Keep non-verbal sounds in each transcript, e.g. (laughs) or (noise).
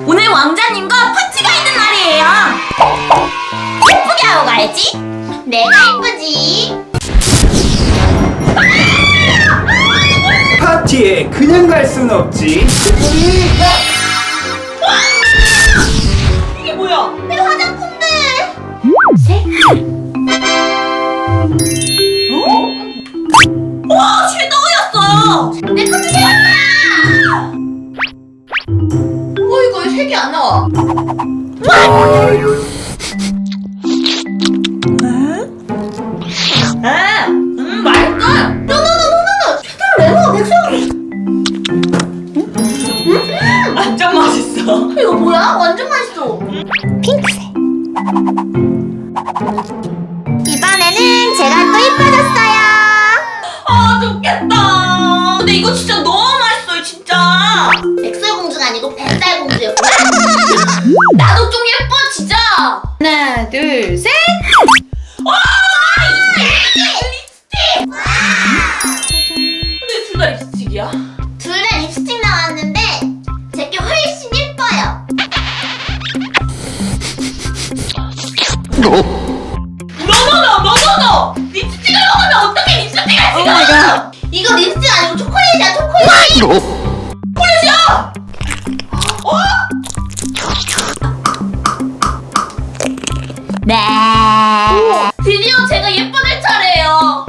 오늘 왕자님과 파티가 있는 날이에요. 예쁘게 하고 가야지. 내가 예쁘지. 파티에 그냥 갈 순 없지. 맛있어. (laughs) 이거 뭐야? 완전 맛있어. 핑크색. 이번에는 제가 또 이뻐졌어요. 아 좋겠다. 근데 이거 진짜 너무 맛있어요, 진짜. 백설 공주가 아니고 뱃살 공주였구나. (laughs) 나도 좀 예뻐, 진짜. 하나, 둘, 셋. 와, 너너너, 너너너. 립스틱을 먹으면 어떻게 립스틱을 찍어? 이거 립스틱 아니고 초콜릿이야 초콜릿. 콜렛이야. 어? 네. 드디어 제가 예뻐질 차례예요.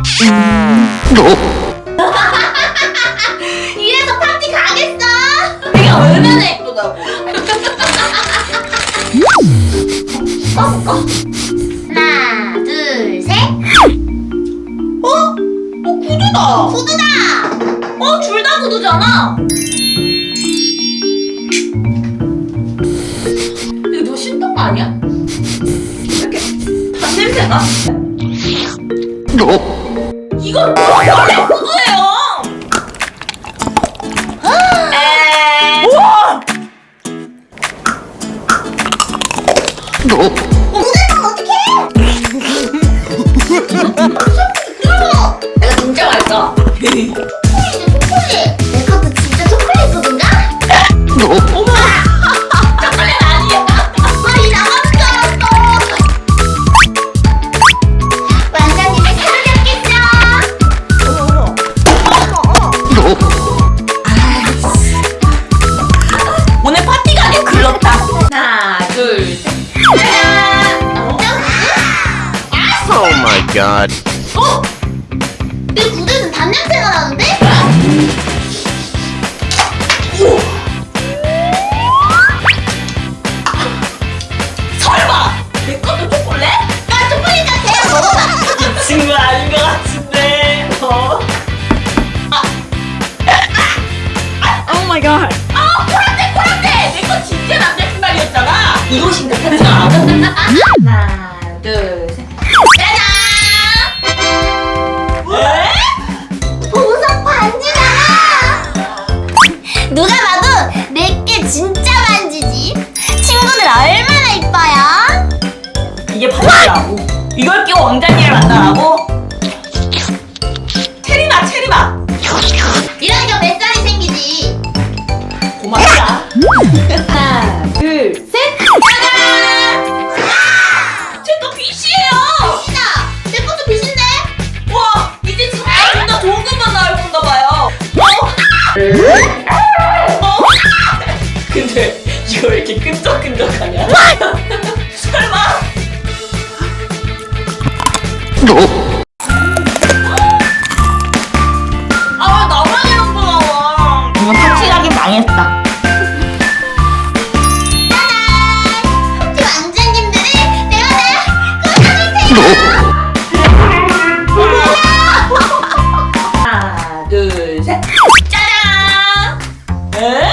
구두다. 어, 둘 다 구두잖아. 이거 누가 신던 거 아니야? 이렇게 다 냄새나? 이건 원래 구두예요. Oh my god. 어? 내 구두에는 단냄새가 나는데? 설마! 내 것도 초콜릿? 나 초콜릿 같아. 먹어봐. 이 친구 아닌 것 같은데. 어? Oh my god. 심각하지 마. 하나, 둘, 셋. 짜잔! 왜? 보석 반지잖아. 누가 봐도 내게 진짜 반지지. 친구들 얼마나 이뻐요? 이게 반지라고. 이걸 끼고 왕자님을 만나라고? 체리맛, 체리맛. 이러니까 뱃살이 생기지. 고맙다. 하나, 둘, 셋. 아, 왜 나만 이런 거 나와? 이거 파티하기 망했다. 혹시 왕자님들이 내가 다 하나, 둘, 셋. 짜잔! 에?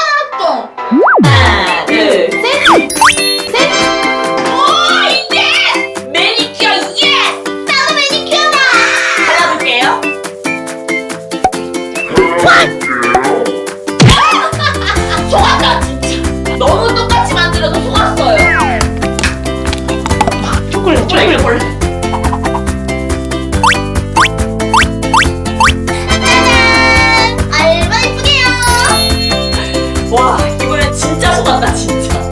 이번엔 진짜 속았다 진짜.